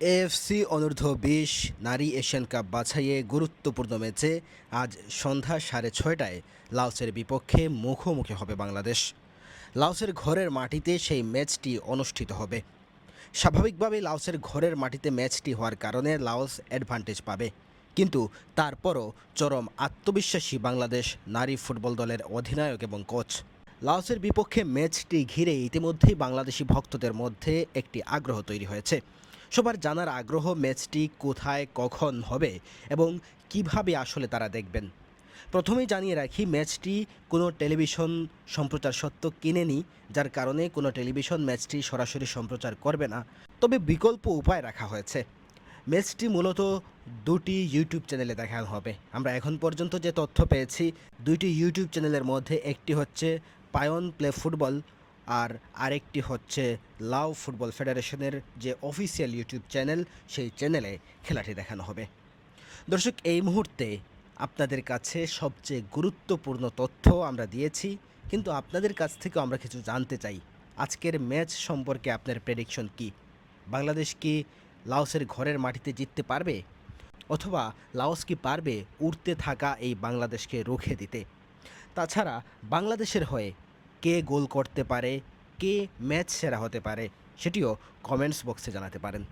AFC অনূর্ধ্ব বিশ নারী এশিয়ান কাপ বাছাইয়ে গুরুত্বপূর্ণ ম্যাচে আজ সন্ধ্যা সাড়ে ছয়টায় লাওসের বিপক্ষে মুখোমুখি হবে বাংলাদেশ। লাওসের ঘরের মাটিতে সেই ম্যাচটি অনুষ্ঠিত হবে। স্বাভাবিকভাবে লাওসের ঘরের মাটিতে ম্যাচটি হওয়ার কারণে লাওস অ্যাডভান্টেজ পাবে। কিন্তু তারপরও চরম আত্মবিশ্বাসী বাংলাদেশ নারী ফুটবল দলের অধিনায়ক এবং কোচ। লাওসের বিপক্ষে ম্যাচটি ঘিরে ইতিমধ্যেই বাংলাদেশি ভক্তদের মধ্যে একটি আগ্রহ তৈরি হয়েছে। সবার জানার আগ্রহ ম্যাচটি কোথায়, কখন হবে এবং কীভাবে আসলে তারা দেখবেন। প্রথমেই জানিয়ে রাখি, ম্যাচটি কোনো টেলিভিশন সম্প্রচার সত্ত্ব কিনেনি, যার কারণে কোনো টেলিভিশন ম্যাচটি সরাসরি সম্প্রচার করবে না। তবে বিকল্প উপায় রাখা হয়েছে। ম্যাচটি মূলত দুটি ইউটিউব চ্যানেলে দেখানো হবে। আমরা এখন পর্যন্ত যে তথ্য পেয়েছি, দুইটি ইউটিউব চ্যানেলের মধ্যে একটি হচ্ছে পায়ন প্লে ফুটবল আর আরেকটি হচ্ছে লাও ফুটবল ফেডারেশনের যে অফিসিয়াল ইউটিউব চ্যানেল, সেই চ্যানেলে খেলাটি দেখানো হবে। দর্শক, এই মুহূর্তে আপনাদের কাছে সবচেয়ে গুরুত্বপূর্ণ তথ্য আমরা দিয়েছি, কিন্তু আপনাদের কাছ থেকেও আমরা কিছু জানতে চাই। আজকের ম্যাচ সম্পর্কে আপনার প্রেডিকশন কি? বাংলাদেশ কি লাওসের ঘরের মাটিতে জিততে পারবে? অথবা লাওস কি পারবে উড়তে থাকা এই বাংলাদেশকে রুখে দিতে? তাছাড়া বাংলাদেশের হয়ে কে গোল করতে পারে কে ম্যাচ সেরা হতে পারে সেটিও কমেন্টস বক্সে জানাতে পারেন।